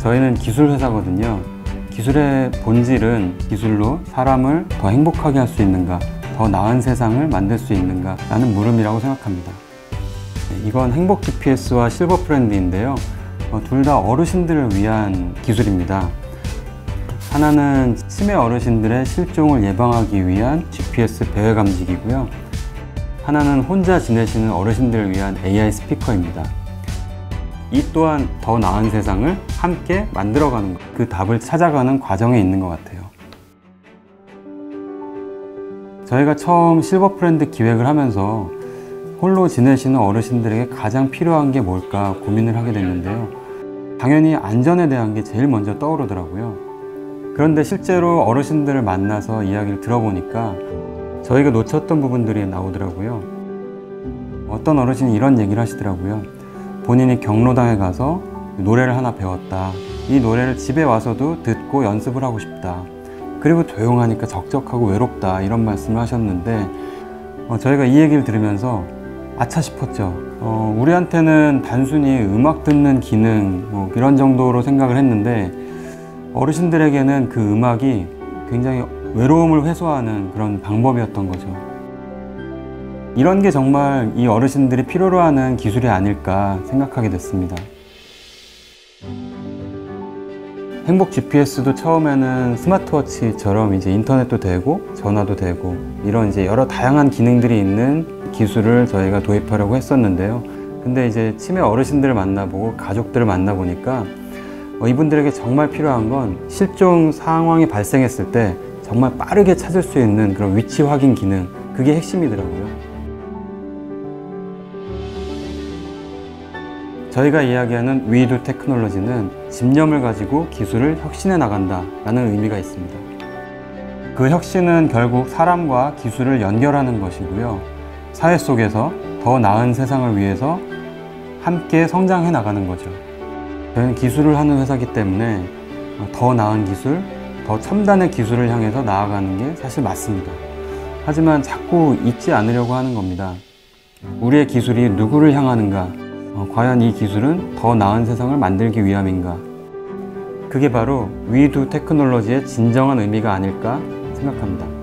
저희는 기술 회사거든요. 기술의 본질은 기술로 사람을 더 행복하게 할 수 있는가, 더 나은 세상을 만들 수 있는가 라는 물음이라고 생각합니다. 네, 이건 행복 GPS와 실버 프렌드인데요. 어, 둘다 어르신들을 위한 기술입니다. 하나는 치매 어르신들의 실종을 예방하기 위한 GPS 배회 감지기고요. 하나는 혼자 지내시는 어르신들을 위한 AI 스피커입니다. 이 또한 더 나은 세상을 함께 만들어가는 것, 그 답을 찾아가는 과정에 있는 것 같아요. 저희가 처음 실버 프렌드 기획을 하면서 홀로 지내시는 어르신들에게 가장 필요한 게 뭘까 고민을 하게 됐는데요. 당연히 안전에 대한 게 제일 먼저 떠오르더라고요. 그런데 실제로 어르신들을 만나서 이야기를 들어보니까 저희가 놓쳤던 부분들이 나오더라고요. 어떤 어르신이 이런 얘기를 하시더라고요. 본인이 경로당에 가서 노래를 하나 배웠다. 이 노래를 집에 와서도 듣고 연습을 하고 싶다. 그리고 조용하니까 적적하고 외롭다. 이런 말씀을 하셨는데 어, 저희가 이 얘기를 들으면서 아차 싶었죠. 어, 우리한테는 단순히 음악 듣는 기능 뭐 이런 정도로 생각을 했는데 어르신들에게는 그 음악이 굉장히 외로움을 해소하는 그런 방법이었던 거죠. 이런 게 정말 이 어르신들이 필요로 하는 기술이 아닐까 생각하게 됐습니다. 행복 GPS도 처음에는 스마트워치처럼 이제 인터넷도 되고 전화도 되고 이런 이제 여러 다양한 기능들이 있는 기술을 저희가 도입하려고 했었는데요. 근데 이제 치매 어르신들을 만나보고 가족들을 만나보니까 어, 이분들에게 정말 필요한 건 실종 상황이 발생했을 때 정말 빠르게 찾을 수 있는 그런 위치 확인 기능 그게 핵심이더라고요. 저희가 이야기하는 위드 테크놀로지는 집념을 가지고 기술을 혁신해 나간다 라는 의미가 있습니다. 그 혁신은 결국 사람과 기술을 연결하는 것이고요. 사회 속에서 더 나은 세상을 위해서 함께 성장해 나가는 거죠. 저희는 기술을 하는 회사이기 때문에 더 나은 기술, 더 첨단의 기술을 향해서 나아가는 게 사실 맞습니다. 하지만 자꾸 잊지 않으려고 하는 겁니다. 우리의 기술이 누구를 향하는가, 어, 과연 이 기술은 더 나은 세상을 만들기 위함인가? 그게 바로 위두 테크놀로지의 진정한 의미가 아닐까 생각합니다.